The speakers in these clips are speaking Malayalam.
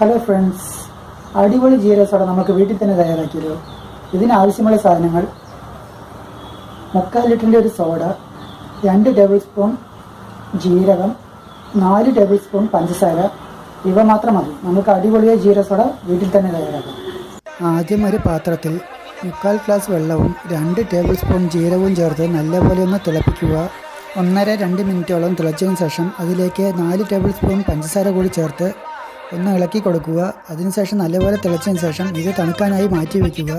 ഹലോ ഫ്രണ്ട്സ് അടിപൊളി ജീരക സോഡ നമുക്ക് വീട്ടിൽ തന്നെ തയ്യാറാക്കിയല്ലോ ഇതിനാവശ്യമുള്ള സാധനങ്ങൾ മുക്കാൽ ലിറ്ററിന്റെ ഒരു സോഡ രണ്ട് ടേബിൾ സ്പൂൺ ജീരകം നാല് ടേബിൾ സ്പൂൺ പഞ്ചസാര. ഇവ മാത്രം മതി. നമുക്ക് അടിപൊളിയായ ജീരസോട വീട്ടിൽ തന്നെ തയ്യാറാക്കാം. ആദ്യം ഒരു പാത്രത്തിൽ മുക്കാൽ ഗ്ലാസ് വെള്ളവും രണ്ട് ടേബിൾ സ്പൂൺ ജീരകവും ചേർത്ത് നല്ലപോലെ ഒന്ന് തിളപ്പിക്കുക. ഒന്നര രണ്ട് മിനിറ്റോളം തിളച്ചതിന് ശേഷം അതിലേക്ക് നാല് ടേബിൾ സ്പൂൺ പഞ്ചസാര കൂടി ചേർത്ത് ഒന്ന് ഇളക്കി കൊടുക്കുക. അതിനുശേഷം നല്ലപോലെ തിളച്ചതിന് ശേഷം ഇത് തണുക്കാനായി മാറ്റി വയ്ക്കുക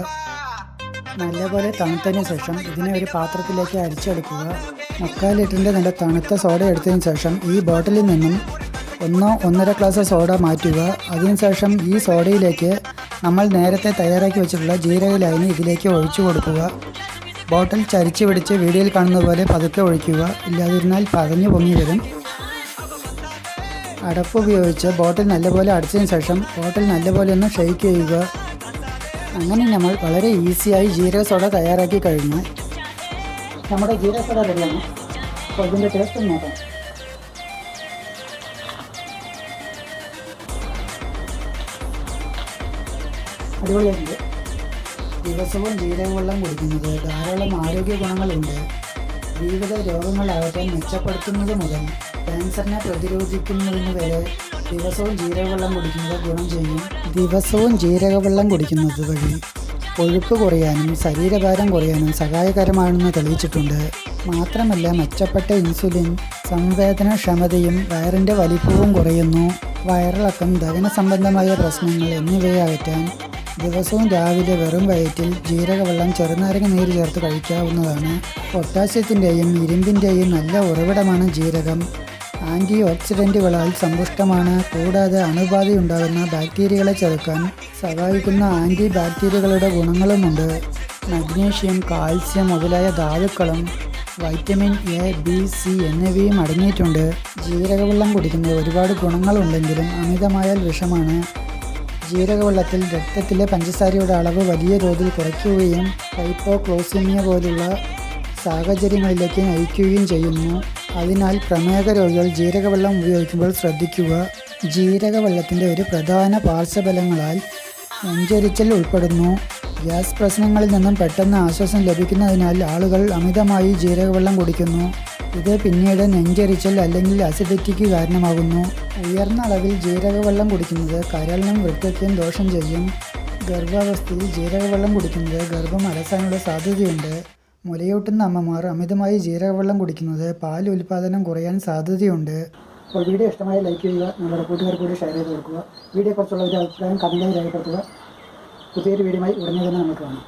നല്ലപോലെ തണുത്തതിന് ശേഷം ഇതിനെ ഒരു പാത്രത്തിലേക്ക് അരിച്ചെടുക്കുക. മുക്കാൽ ലിറ്ററിന്റെ നല്ല തണുത്ത സോഡ എടുത്തതിന് ശേഷം ഈ ബോട്ടിലിൽ നിന്നും ഒന്നോ ഒന്നര ഗ്ലാസ് സോഡ മാറ്റുക. അതിനുശേഷം ഈ സോഡയിലേക്ക് നമ്മൾ നേരത്തെ തയ്യാറാക്കി വെച്ചിട്ടുള്ള ജീരക ലൈന് ഇതിലേക്ക് ഒഴിച്ചു കൊടുക്കുക. ബോട്ടിൽ ചരിച്ചു പിടിച്ച് വീഡിയോയിൽ കാണുന്ന പോലെ പതുക്കെ ഒഴിക്കുക. ഇല്ലാതിരുന്നാൽ പതഞ്ഞു പൊങ്ങി വരും. അടപ്പ് ഉപയോഗിച്ച് ബോട്ടിൽ നല്ലപോലെ അടച്ചതിന് ശേഷം ബോട്ടിൽ നല്ലപോലെ ഒന്ന് ഷെയ്ക്ക് ചെയ്യുക. അങ്ങനെ നമ്മൾ വളരെ ഈസിയായി ജീരക സോഡ തയ്യാറാക്കി കഴിഞ്ഞു. നമ്മുടെ ജീരക സോഡ റെഡിയാണ് അപ്പോൾ ഇതിന്റെ ടേസ്റ്റ് നോക്കാം. അടിപൊളിയായിട്ടുണ്ട്. ദിവസവും ജീരകവെള്ളം കുടിക്കുന്നത് ധാരാളം ആരോഗ്യ ഗുണങ്ങളുണ്ട്. വിവിധ രോഗങ്ങളാകട്ടെ മെച്ചപ്പെടുത്തുന്നത് മുതൽ ക്യാൻസറിനെ പ്രതിരോധിക്കുന്നതിന് വരെ ദിവസവും ജീരകവെള്ളം കുടിക്കുന്നത് ഗുണം ചെയ്യും. ദിവസവും ജീരകവെള്ളം കുടിക്കുന്നത് വഴി കൊഴുപ്പ് കുറയാനും ശരീരഭാരം കുറയാനും സഹായകരമാണെന്ന് തെളിയിച്ചിട്ടുണ്ട്. മാത്രമല്ല മെച്ചപ്പെട്ട ഇൻസുലിൻ സംവേദനക്ഷമതയും വയറിന്റെ വലിപ്പവും കുറയുന്നു. വയറിളക്കം ദഹന സംബന്ധമായ പ്രശ്നങ്ങൾ എന്നിവയെ അകറ്റാൻ ദിവസവും രാവിലെ വെറും വയറ്റിൽ ജീരകവെള്ളം ചെറുനാരങ്ങ നീര് ചേർത്ത് കഴിക്കാവുന്നതാണ്. പൊട്ടാസ്യത്തിന്റെയും ഇരുമ്പിന്റെയും നല്ല ഉറവിടമാണ് ജീരകം. ആന്റി ഓക്സിഡന്റുകളാൽ സമ്പുഷ്ടമാണ്. കൂടാതെ അണുബാധയുണ്ടാകുന്ന ബാക്ടീരിയകളെ ചെറുക്കാൻ സഹായിക്കുന്ന ആന്റി ബാക്ടീരിയകളുടെ ഗുണങ്ങളുമുണ്ട്. മഗ്നീഷ്യം കാൽസ്യം മുതലായ ധാതുക്കളും വൈറ്റമിൻ എ ബി സി എന്നിവയും അടങ്ങിയിട്ടുണ്ട്. ജീരകവെള്ളം കുടിക്കുന്നത് ഒരുപാട് ഗുണങ്ങളുണ്ടെങ്കിലും അമിതമായാൽ വിഷമാണ്. ജീരകവെള്ളത്തിൽ രക്തത്തിലെ പഞ്ചസാരയുടെ അളവ് വലിയ തോതിൽ കുറയ്ക്കുകയും ഹൈപ്പോക്ലോസിമിയ പോലുള്ള സാഹചര്യങ്ങളിലേക്ക് നയിക്കുകയും ചെയ്യുന്നു. അതിനാൽ പ്രമേഹ രോഗികൾ ജീരകവെള്ളം ഉപയോഗിക്കുമ്പോൾ ശ്രദ്ധിക്കുക. ജീരകവെള്ളത്തിന്റെ ഒരു പ്രധാന പാർശ്വഫലങ്ങളാൽ നെഞ്ചരിച്ചൽ ഉൾപ്പെടുന്നു. ഗ്യാസ് പ്രശ്നങ്ങളിൽ നിന്നും പെട്ടെന്ന് ആശ്വാസം ലഭിക്കുന്നതിനാൽ ആളുകൾ അമിതമായി ജീരകവെള്ളം കുടിക്കുന്നു. ഇത് പിന്നീട് നെഞ്ചെരിച്ചൽ അല്ലെങ്കിൽ അസിഡിറ്റിക്ക് കാരണമാകുന്നു. ഉയർന്ന അളവിൽ ജീരകവെള്ളം കുടിക്കുന്നത് കരളിനും വൃക്കയ്ക്കും ദോഷം ചെയ്യും. ഗർഭാവസ്ഥയിൽ ജീരകവെള്ളം കുടിക്കുന്നത് ഗർഭം അലസാനുള്ള സാധ്യതയുണ്ട്. മുലയൂട്ടുന്ന അമ്മമാർ അമിതമായി ജീരകവെള്ളം കുടിക്കുന്നത് പാൽ ഉൽപ്പാദനം കുറയാൻ സാധ്യതയുണ്ട്. അപ്പോൾ വീഡിയോ ഇഷ്ടമായി ലൈക്ക് ചെയ്യുക നിങ്ങളുടെ കൂട്ടുകാർ കൂടി ഷെയർ ചെയ്ത് കൊടുക്കുക. വീഡിയോയെക്കുറിച്ചുള്ള ഒരു അഭിപ്രായം കമന്റായി രേഖപ്പെടുത്തുക. പുതിയൊരു വീഡിയോയുമായി ഉടനെ തന്നെ നമുക്ക് കാണാം.